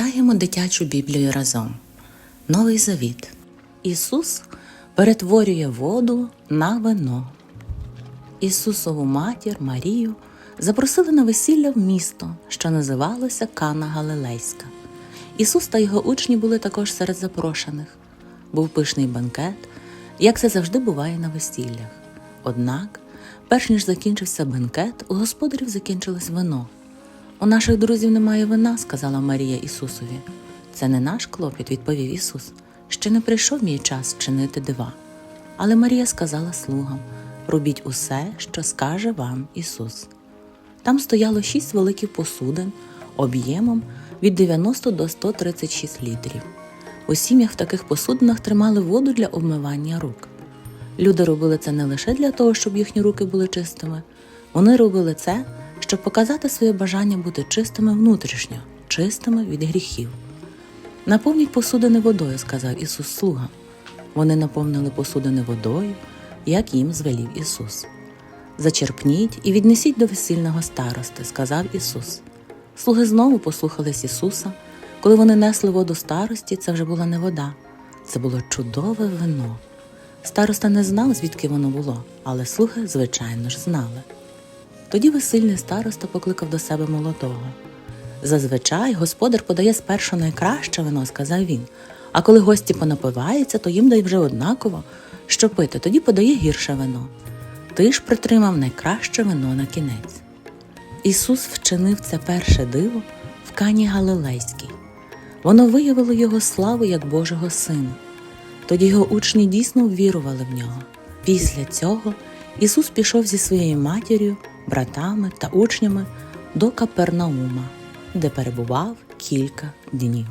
Читаємо дитячу Біблію разом. Новий Завіт. Ісус перетворює воду на вино. Ісусову матір Марію запросили на весілля в місто, що називалося Кана Галилейська. Ісус та його учні були також серед запрошених. Був пишний банкет, як це завжди буває на весіллях. Однак, перш ніж закінчився банкет, у господарів закінчилось вино. У наших друзів немає вина, сказала Марія Ісусові. Це не наш клопіт, відповів Ісус. Ще не прийшов мій час чинити дива. Але Марія сказала слугам: робіть усе, що скаже вам Ісус. Там стояло шість великих посудин об'ємом від 90 до 136 літрів. У сім'ях в таких посудинах тримали воду для обмивання рук. Люди робили це не лише для того, щоб їхні руки були чистими, вони робили це, щоб показати своє бажання бути чистими внутрішньо, чистими від гріхів. Наповніть посудини водою, сказав Ісус слугам. Вони наповнили посудини водою, як їм звелів Ісус. Зачерпніть і віднесіть до весільного старости, сказав Ісус. Слуги знову послухались Ісуса. Коли вони несли воду старості, це вже була не вода, це було чудове вино. Староста не знав, звідки воно було, але слуги, звичайно ж, знали. Тоді весильний староста покликав до себе молодого. Зазвичай господар подає спершу найкраще вино, сказав він. А коли гості понапиваються, то їм дай вже однаково, що пити, тоді подає гірше вино. Ти ж притримав найкраще вино на кінець. Ісус вчинив це перше диво в Кані Галилейській. Воно виявило його славу як Божого Сина. Тоді його учні дійсно ввірували в нього. Після цього Ісус пішов зі своєю матір'ю, братами та учнями до Капернаума, де перебував кілька днів.